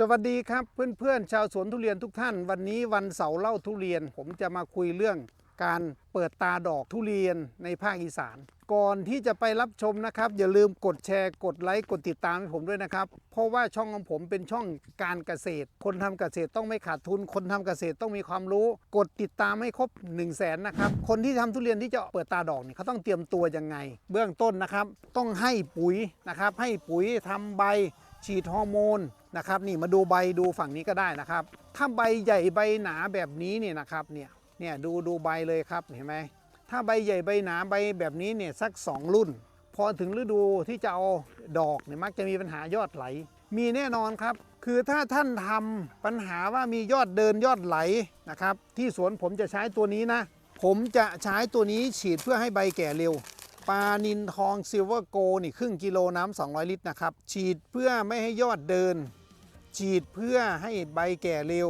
สวัสดีครับเพื่อนๆ ชาวสวนทุเรียนทุกท่าน วันนี้วันเสาร์เล่าทุเรียน ผมจะมาคุยเรื่องการเปิดตาดอกทุเรียนในภาคอีสาน ก่อนที่จะไปรับชมนะครับ อย่าลืมกดแชร์กดไลค์กดติดตามให้ผมด้วยนะครับ เพราะว่าช่องของผมเป็นช่องการเกษตร คนทำเกษตรต้องไม่ขาดทุน คนทำเกษตรต้องมีความรู้ กดติดตามให้ครบ 1 0 0 0 0แสนนะครับคนที่ทำทุเรียนที่จะเปิดตาดอกเนี่ยเขาต้องเตรียมตัวยังไง เบื้องต้นนะครับ ต้องให้ปุ๋ยนะครับให้ปุ๋ยทำใบ ฉีดฮอร์โมน นะครับนี่มาดูใบดูฝั่งนี้ก็ได้นะครับ ถ้าใบใหญ่ใบหนาแบบนี้เนี่ยนะครับเนี่ยเนี่ยดูดูใบเลยครับเห็นไหมถ้าใบใหญ่ใบหนาใบแบบนี้เนี่ยสัก 2 รุ่น พอถึงฤดูที่จะเอาดอกเนี่ยมักจะมีปัญหายอดไหล มีแน่นอนครับ คือถ้าท่านทำปัญหาว่ามียอดเดินยอดไหลนะครับ ที่สวนผมจะใช้ตัวนี้นะ ผมจะใช้ตัวนี้ฉีดเพื่อให้ใบแก่เร็ว ปลานินทองซิลเวอร์โกนี่ครึ่งกิโลน้ำ200 ลิตรนะครับ ฉีดเพื่อไม่ให้ยอดเดิน ฉีดเพื่อให้ใบแก่เร็ว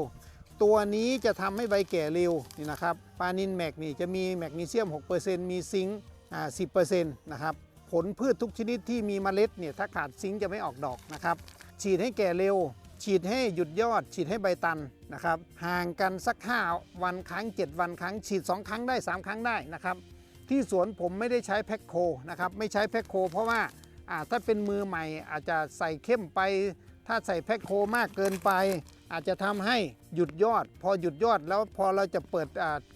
ตัวนี้จะทำให้ใบแก่เร็วนี่นะครับปลานินแมกนี่จะมีแมกนีเซียม 6%มีซิงค์อ่า10%นะครับผลพืชทุกชนิดที่มีเมล็ดเนี่ยถ้าขาดซิงค์จะไม่ออกดอกนะครับ ฉีดให้แก่เร็ว ฉีดให้หยุดยอด ฉีดให้ใบตันนะครับห่างกันสัก 5 วันครั้ง 7 วันครั้ง ฉีด 2 ครั้งได้ 3 ครั้งได้นะครับ ที่สวนผมไม่ได้ใช้แพ็คโคนะครับไม่ใช้แพ็คโค เพราะว่าถ้าเป็นมือใหม่อาจจะใส่เข้มไป ถ้าใส่แพ็คโคมากเกินไป อาจจะทำให้หยุดยอด พอหยุดยอดแล้วพอเราจะเปิด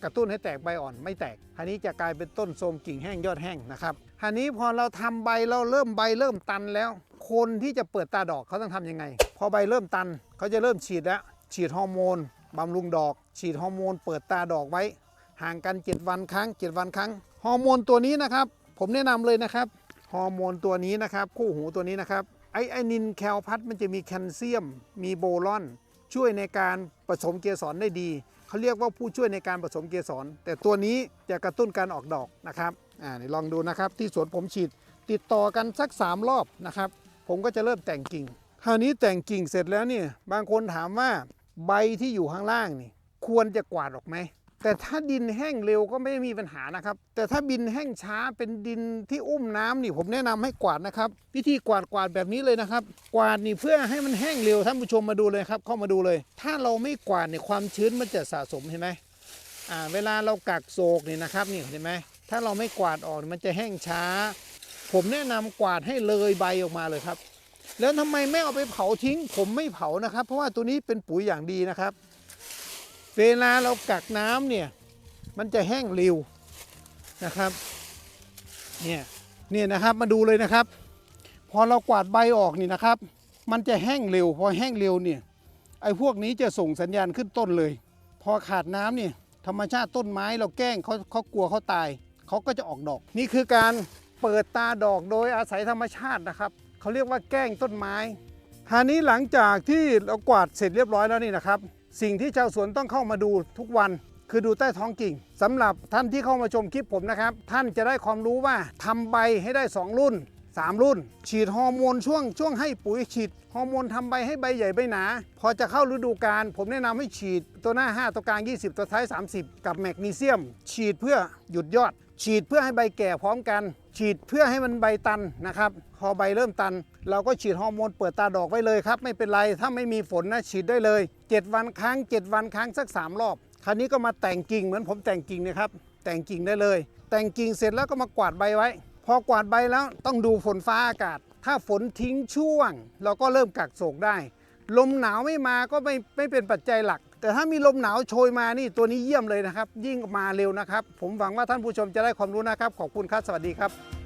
กระตุ้นให้แตกใบอ่อนไม่แตกอันนี้จะกลายเป็นต้นโทมกิ่งแห้งยอดแห้งนะครับอันนี้พอเราทำใบเราเริ่มใบเริ่มตันแล้ว คนที่จะเปิดตาดอกเขาต้องทำยังไง พอใบเริ่มตันเขาจะเริ่มฉีดแล้วฉีดฮอร์โมนบำรุงดอก ฉีดฮอร์โมนเปิดตาดอกไว้ ห่างกัน 7 วันครั้ง 7 วันครั้ง ฮอร์โมนตัวนี้นะครับ ผมแนะนำเลยนะครับ ฮอร์โมนตัวนี้นะครับ คู่หูตัวนี้นะครับ ไอไอนินแคลพัทมันจะมีแคลเซียม มีโบรอน ช่วยในการผสมเกสรได้ดี เขาเรียกว่าผู้ช่วยในการผสมเกสร แต่ตัวนี้จะกระตุ้นการออกดอกนะครับอ่าลองดูนะครับ ที่สวนผมฉีดติดต่อกันสัก 3 รอบนะครับ ผมก็จะเริ่มแต่งกิ่ง คราวนี้แต่งกิ่งเสร็จแล้วเนี่ย บางคนถามว่าใบที่อยู่ข้างล่างนี่ ควรจะกวาดออกไหม แต่ถ้าดินแห้งเร็วก็ไม่มีปัญหานะครับ แต่ถ้าดินแห้งช้าเป็นดินที่อุ้มน้ำนี่ผมแนะนำให้กวาดนะครับ วิธีกวาดกวาดแบบนี้เลยนะครับ กวาดนี่เพื่อให้มันแห้งเร็วท่านผู้ชมมาดูเลยครับ เข้ามาดูเลย ถ้าเราไม่กวาดเนี่ยความชื้นมันจะสะสมเห็นไหมอ่าเวลาเรากักโศกนี่นะครับนี่เห็นไหมถ้าเราไม่กวาดออกมันจะแห้งช้า ผมแนะนำกวาดให้เลยใบออกมาเลยครับ แล้วทำไมไม่เอาไปเผาทิ้ง ผมไม่เผานะครับ เพราะว่าตัวนี้เป็นปุ๋ยอย่างดีนะครับ เวลาเรากักน้ำเนี่ย มันจะแห้งเร็วนะครับเนี่ยเนี่ยนะครับมาดูเลยนะครับ พอเรากวาดใบออกนี่นะครับ มันจะแห้งเร็ว พอแห้งเร็วเนี่ยไอ้พวกนี้จะส่งสัญญาณขึ้นต้นเลย พอขาดน้ำเนี่ยธรรมชาติต้นไม้เราแกล้งเขาเขากลัวเขาตายเขาก็จะออกดอก นี่คือการเปิดตาดอกโดยอาศัยธรรมชาตินะครับเขาเรียกว่าแกล้งต้นไม้ทานี้หลังจากที่เรากวาดเสร็จเรียบร้อยแล้วนี่นะครับ สิ่งที่ชาวสวนต้องเข้ามาดูทุกวันคือดูใต้ท้องกิ่งสำหรับท่านที่เข้ามาชมคลิปผมนะครับ ท่านจะได้ความรู้ว่าทำใบให้ได้ 2 รุ่น 3 รุ่น ฉีดฮอร์โมนช่วงช่วงให้ปุ๋ยฉีดฮอร์โมนทำใบให้ใบใหญ่ใบหนา พอจะเข้าฤดูกาลผมแนะนำให้ฉีดตัวหน้า 5 ตัวกลาง 20 ตัวท้าย 30 กับแมกนีเซียม ฉีดเพื่อหยุดยอด ฉีดเพื่อให้ใบแก่พร้อมกัน ฉีดเพื่อให้มันใบตันนะครับพอใบเริ่มตัน เราก็ฉีดฮอร์โมนเปิดตาดอกไว้เลยครับ ไม่เป็นไรถ้าไม่มีฝนนะฉีดได้เลย 7 วันครั้ง 7 วันครั้งสัก 3 รอบ คราวนี้ก็มาแต่งกิ่งเหมือนผมแต่งกิ่งนะครับ แต่งกิ่งได้เลย แต่งกิ่งเสร็จแล้วก็มากวาดใบไว้ พอกวาดใบแล้วต้องดูฝนฟ้าอากาศ ถ้าฝนทิ้งช่วง เราก็เริ่มกักโศกได้ ลมหนาวไม่มาก็ไม่ไม่เป็นปัจจัยหลัก แต่ถ้ามีลมหนาวโชยมานี่ตัวนี้เยี่ยมเลยนะครับ ยิ่งมาเร็วนะครับ ผมหวังว่าท่านผู้ชมจะได้ความรู้นะครับ ขอบคุณครับ สวัสดีครับ